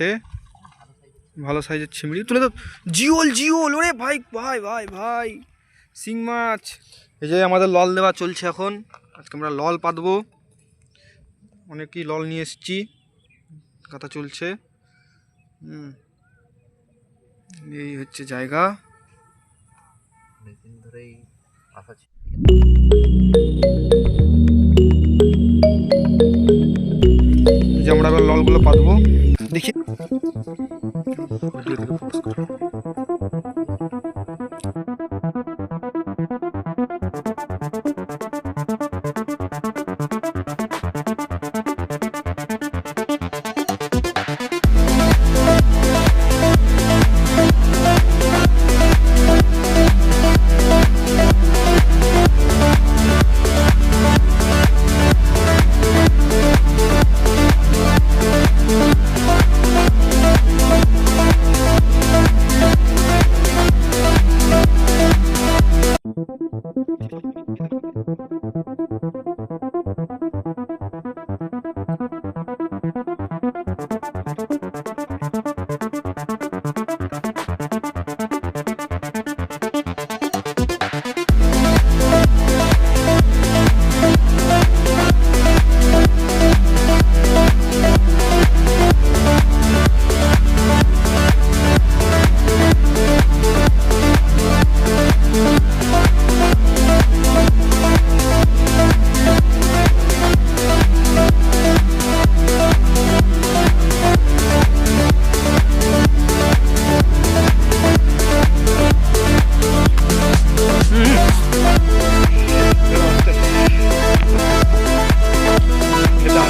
এ ভালো সাইজের চিংড়ি। তুলে তো জিওল জিওল ওরে ভাই ভাই ভাই ভাই। শিং মাছ। এই যে আমাদের লল দেওয়া চলছে এখন। আজকে আমরা লল পাতবো। অনেকই লল নিয়ে এসেছি। কথা চলছে। এই হচ্ছে জায়গা। অনেকদিন ধরেই আশা এই যে আমরা ললগুলো পাতবো। ひ。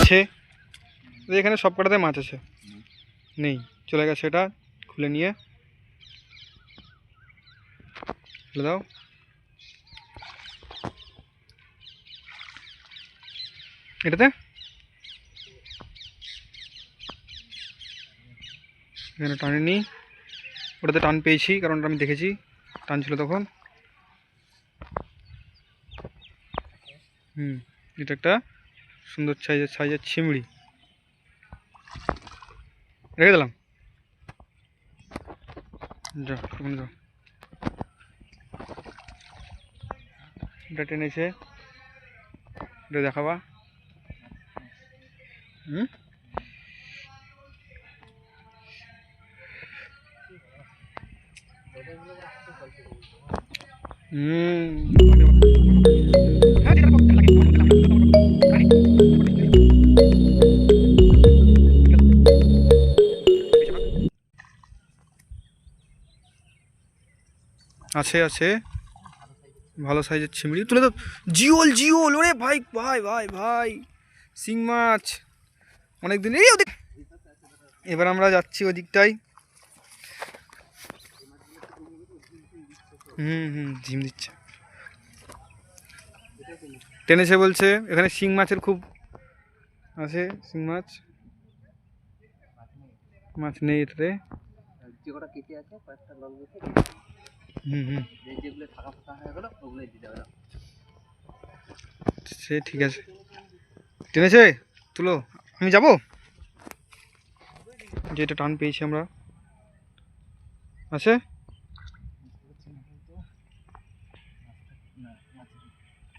আছে। এখানে সব কটাতে মাছ আছে। নেই, চলে গেছে এটা, খুলে নিয়ে। খুলে দাও। এটাতে? এখানে টানেনি ওটাতে টান পেয়েছি, কারণ আমি দেখেছি। টান ছিল তখন। হুম, এটা একটা সুন্দর সাইজের সাইজের চিমড়ি রেখে দিলাম। যা যাও এটা এটা দেখাবা। হুম। আছে আছে। ভালো সাইজের চিংড়ি। তুলে তো জিওল জিওল, ওরে ভাই ভাই ভাই ভাই। শিং মাছ। অনেক দিন এই ওদিক এবার আমরা যাচ্ছি ওদিকটাই হুম হুম ঝিম দিচ্ছে। টেনেছে বলছে। এখানে শিং মাছের খুব আছে। শিং মাছ। মাছ নেই এটাতে। যেগুলো ফাঁকা ফাঁকা হয়ে গেলো ওগুলোই দিতে হবে। সে ঠিক আছে। টেনেছে তুলো আমি যাব? যেটা টান পেয়েছি আমরা। আছে?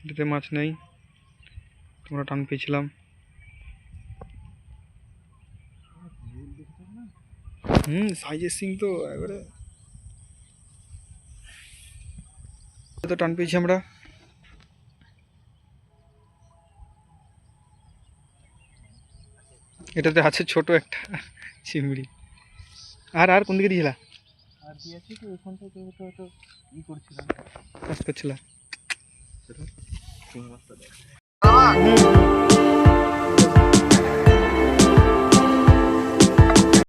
এটাতে মাছ নেই। তোমরা টান পেয়েছিলাম। হুম সাইজের সিং তো একবারে। তো টান পেয়েছি আমরা। এটাতে আছে ছোট একটা চিংড়ি। আর আর কোন দিকে দিয়েছিলা? আর দিয়েছি তো ওখান থেকে তো তো ই করছিলাম। কাজ করছিলা।